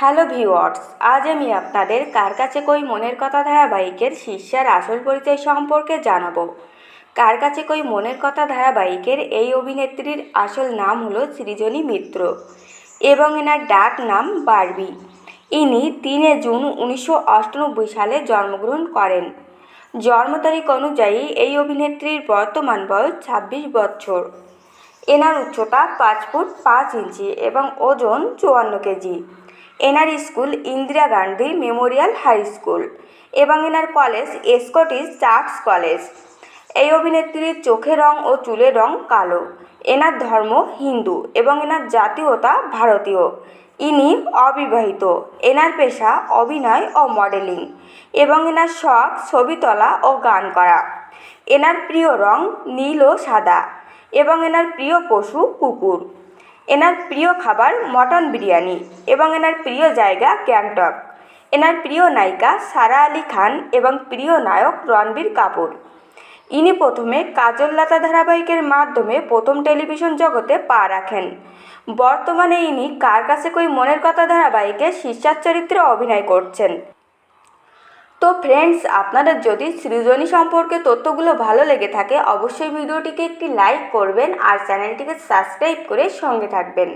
Hello viewers, আজ আমি আপনাদের কার কাছে কই মনের কথা ধারাবাহিকের শীর্ষের আসল পরিচয় সম্পর্কে জানাব। কার কাছে কই মনের কথা ধারাবাহিকের এই অভিনেত্রীর আসল নাম হলো সৃজনী মিত্র এবং এনার ডাক নাম বারবি। ইনি তিনে জুন উনিশশো সালে জন্মগ্রহণ করেন। জন্ম তারিখ অনুযায়ী এই অভিনেত্রীর বর্তমান বয়স ছাব্বিশ বছর। এনার উচ্চতা পাঁচ ফুট পাঁচ ইঞ্চি এবং ওজন চুয়ান্ন কেজি। এনার school, Indira Gandhi memorial high school এবং এনার কলেজ, স্কটিশ চার্চ কলেজ। এই অভিনেত্রীর চোখের রং ও চুলের রং কালো। এনার ধর্ম হিন্দু এবং এনার জাতীয়তা ভারতীয়। ইনি অবিবাহিত। এনার পেশা অভিনয় ও মডেলিং এবং এনার শখ ছবি তোলা ও গান করা। এনার প্রিয় রং নীল ও সাদা এবং এনার প্রিয় পশু কুকুর। এনার প্রিয় খাবার মটন বিরিয়ানি এবং এনার প্রিয় জায়গা গ্যাংটক। এনার প্রিয় নায়িকা সারা আলি খান এবং প্রিয় নায়ক রণবীর কাপুর। ইনি প্রথমে কাজললতা ধারাবাহিকের মাধ্যমে প্রথম টেলিভিশন জগতে পা রাখেন। বর্তমানে ইনি কার কাছে কই মনের কথা ধারাবাহিকে শীর্ষার চরিত্রে অভিনয় করছেন? তো ফ্রেন্ডস আপনারা যদি সৃজনী সম্পর্কে তথ্যগুলো ভালো লেগে থাকে, অবশ্যই ভিডিওটিকে একটি লাইক করবেন আর চ্যানেলটিকে সাবস্ক্রাইব করে সঙ্গে থাকবেন।